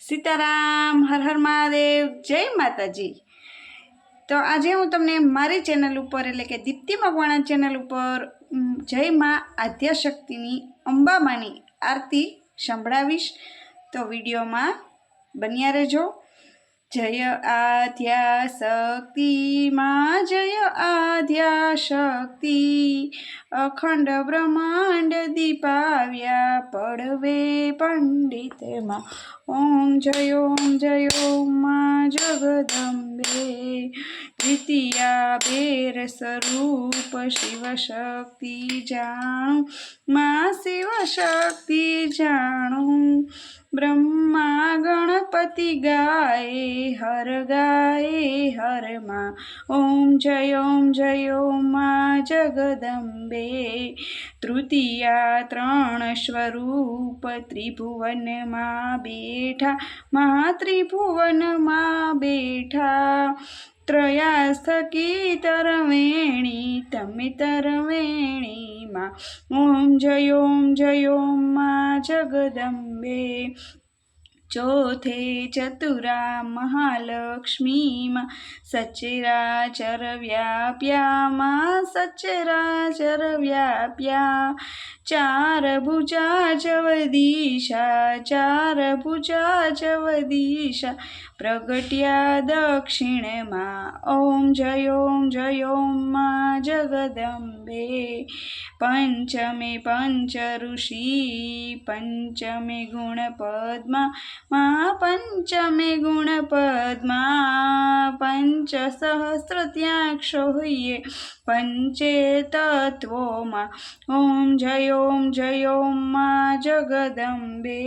સીતારામ, હર હર મહાદેવ, જય માતાજી. તો આજે હું તમને મારી ચેનલ ઉપર, એટલે કે દીપ્તિ મકવાણા ચેનલ ઉપર જય મા આદ્યાશક્તિની અંબામાની આરતી સંભળાવીશ. તો વિડીયોમાં બન્યા રહેજો. જય આદ્યા શક્તિ માં જય આદ્યા શક્તિ અખંડ બ્રહ્માંડ દીપાવ્યા પડવે પંડિતમાં. ઓમ જય ઓમ જય ઓમમાં જગદંબે. દ્વિતીયા બેર સ્વરૂપ શિવ શક્તિ જાણું. માં શિવ શક્તિ જાણું. બ્રહ્મા ગણપતિ ગાય, હર ગાય, હરમાં. ઓમ જય ઓમ જય ઓમમાં જગદંબે. તૃતીયા ત્રણ સ્વરૂપ ત્રિભુવનમાં બેઠા. મહા ત્રિભુવનમાં બેઠા. ત્રયાસ થકી તરવેણી તમે તરવેણીમાં ઓમ જય ઓમ જય ઓમમાં જગદંબે ચોથે ચતુરા મહાલક્ષ્મીમાં સચરાચર વ્યાપ્યામાં સચરાચર વ્યાપ્યા ચાર ભુજા જવદીશા ચાર ભુજા જવદીશા પ્રગટ્યા દક્ષિણમાં, ઓમ જય ઓમ જય ઓમમાં જગદંબે, પંચમે પંચ ઋષિ પંચમે ગુણ પદ્મા મા પંચમે ગુણ પદ્મા પંચ સહસ્ર ત્યાક્ષો હોઈએ પંચે તત્વોમાં ઓમ જય ઓમ જય ઓમમાં જગદંબે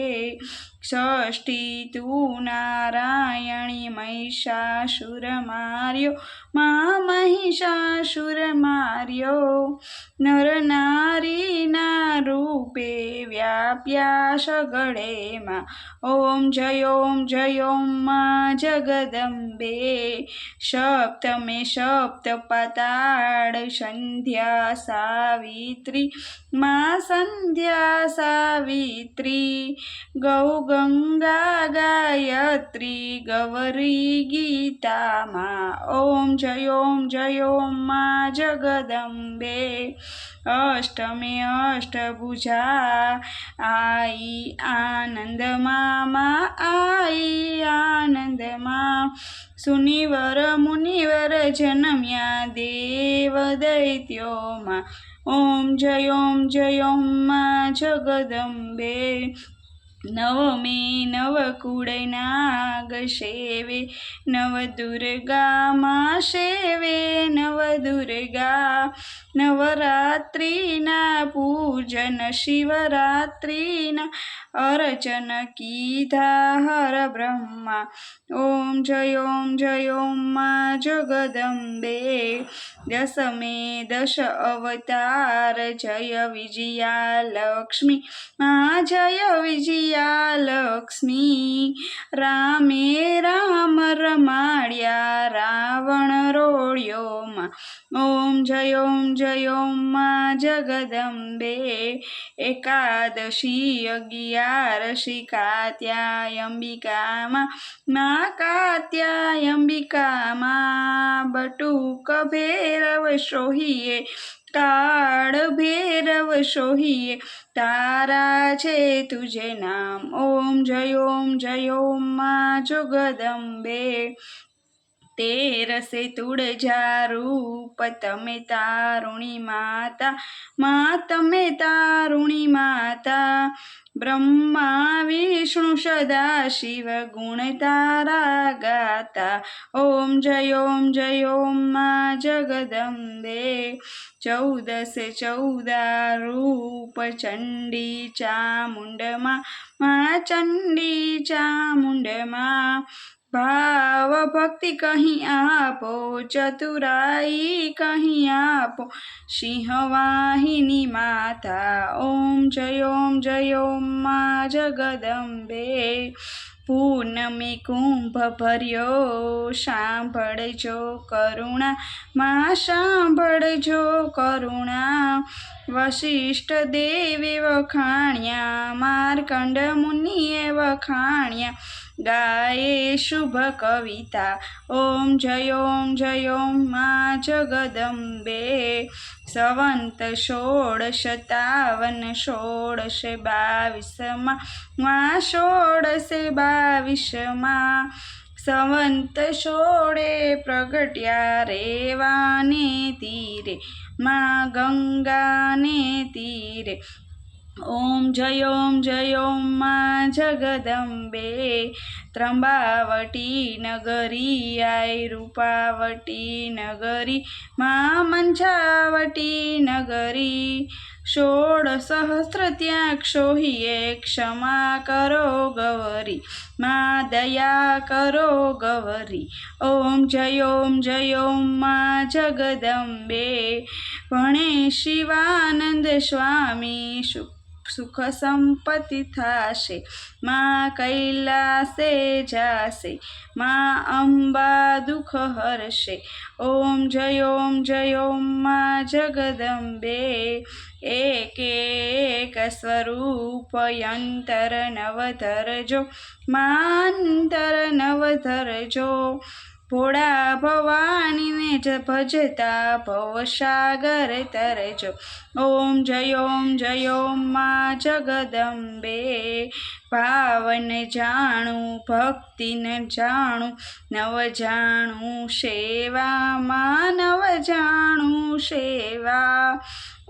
ષષ્ઠી તું નારાયણી મહિષાસુર માર્યો મા મહિષાસુર માર્યો નર નારીના રૂપે વ્યાપ્યા સગળેમાં ઓમ જય ઓમ જય ઓમ મા જગદંબે સપ્તમે સપ્ત પાતાળ સંધ્યા સાવિત્રી માં સંધ્યા સાવિત્રી ગૌ ગંગા ગાયત્રી ગૌરી ગીતામાં ઓમ જય ઓમ જય ઓમમાં જગદંબે અષ્ટમે અષ્ટભુજા આઈ આનંદમાં મામા, આઈ આનંદમાં સુનિવર મુનિવર જન્મ્યા દેવ દૈત્યોમાં. ઓમ જય ઓમ જય ઓમ મા જગદંબે. નવમે નવ સેવે નવ દુર્ગામાં સેવે નવ દુર્ગા નવરાત્રિના પૂજન, શિવરાત્રિના અર્ચન કીધા, હર બ્રહ્મા, ઓમ જય ઓમ જય ઓમ મા જગદંબે, દશમે દશ અવતાર, જય વિજયા લક્ષ્મી, મા જય વિજયા લક્ષ્મી, રામે રામ રમાડ્યા, રાવણ રોળ્યોમાં. ઓમ જય ઓમ જય માં જગદંબે, એકાદશી અગિયારશી કાત્યાયંબિકામાં, મા કાત્યાયંબિકામાં બટુક ભેરવ સોહીએ કાળ ભૈરવ સોહીએ તારા છે તુજે નામ. ઓમ જય ઓમ જય ઓમ મા જગદંબે. તેરસે તુળજા રૂપ તમે તારુણી માતા મા તમે તારુણી માતા. બ્રહ્મા, વિષ્ણુ, સદા, શિવ, ગુણ તારા ગાતા. ઓમ જય ઓમ જય, ઓમમાં જગદંબે. ચૌદસે ચૌદા રૂપ ચંડી ચામુંડમાં, મા ચંડી ચામુંડમાં. ભાવ ભક્તિ કહી આપો, ચતુરાઈ કહી આપો, સિંહવાહિની માતા, ઓમ જય ઓમ જય ઓમ મા જગદંબે. પૂનમી કુંભ ભર્યો, સાંભળજો કરુણા, માં સાંભળજો કરુણા. વશિષ્ઠ દેવે વખાણ્યા, માર્કંડ મુનિએ વખાણ્યા ગાયે શુભ કવિતા ઓમ જય ઓમ જય ઓમ મા જગદંબે સવંત ષોડશ તાવન ષોડશે બાવીસમાં મા ષોડશે બાવીસમાં સંવંત છોડે પ્રગટ્યા રેવાને તીરે મા ગંગાને તીરે ઓમ જય ઓમ જય ઓમ મા જગદંબે. ત્રંબાવટી નગરી આય રૂપાવટી નગરી મા મંછાવટી નગરી. ષોળ સહસ્ત્ર ત્યાં ક્ષોહીએ, ક્ષમા કરો ગવરી. મા દયા કરો ગવરી. ઓમ જય ઓમ જય ઓમ મા જગદંબે. ભણે શિવાનંદ સ્વામી સુખ સુખ સંપત્તિ થાશે, માં કૈલાસે જાશે, મા અંબા દુઃખ હરશે. ઓમ જય ઓમ જય ઓમ મા જગદંબે, એક એક સ્વરૂપ યંતર નવધરજો માંતર નવધરજો ભોળા ભવાનીને જ ભજતા ભવસાગર તરજો. ઓમ જય ઓમ જય ઓમ મા જગદંબે. ભાવન જાણું, ભક્તિન જાણું, નવ જાણું સેવામાં નવ જાણું સેવા.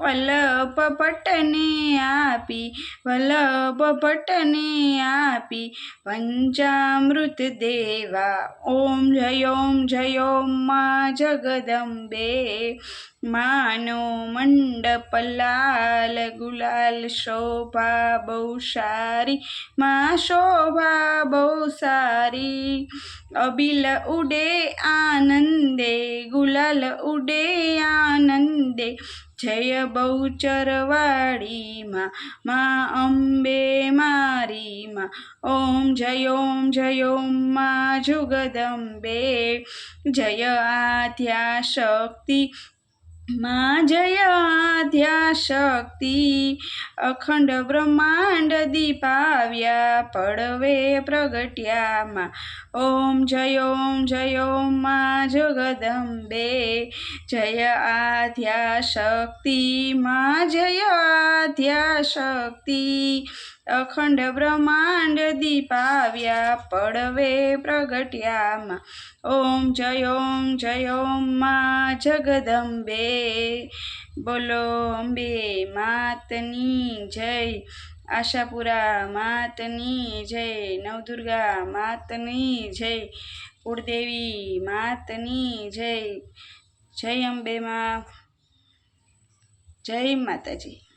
વલ્લભ ભટ્ટને આપી, વલ્લભ ભટ્ટને આપી, પંચામૃત દેવા, ઓમ જય ઓમ જય ઓમ મા જગદંબે, માનો મંડપ લાલ ગુલાલ શોભા બહુ સારી, માં શોભા બહુ સારી, અબિલ ઉડે આનંદે, ગુલાલ ઉડે આનંદે જય બહુચરવાડીમાં, મા અંબે મારીમાં. ઓમ જય ઓમ જય ઓમ મા જુગદંબે. જય આધ્યા શક્તિ માં જય આદ્યા શક્તિ અખંડ બ્રહ્માંડ દીપાવ્યા, પડવે પ્રગટ્યામાં. ઓમ જય ઓમ જય ઓમમાં જગદંબે જય આધ્યા શક્તિ માં જય આધ્યા શક્તિ અખંડ બ્રહ્માંડ દીપાવ્યા, પડવે પ્રગટ્યામાં. ઓમ જય ઓમ જય ઓમ મા જગદંબે. બોલો અંબે, માતની જય. આશાપુરા, માતની જય. નવદુર્ગા, માતની જય. કુળદેવી, માતની જય. જય અંબે માં. જય માતાજી.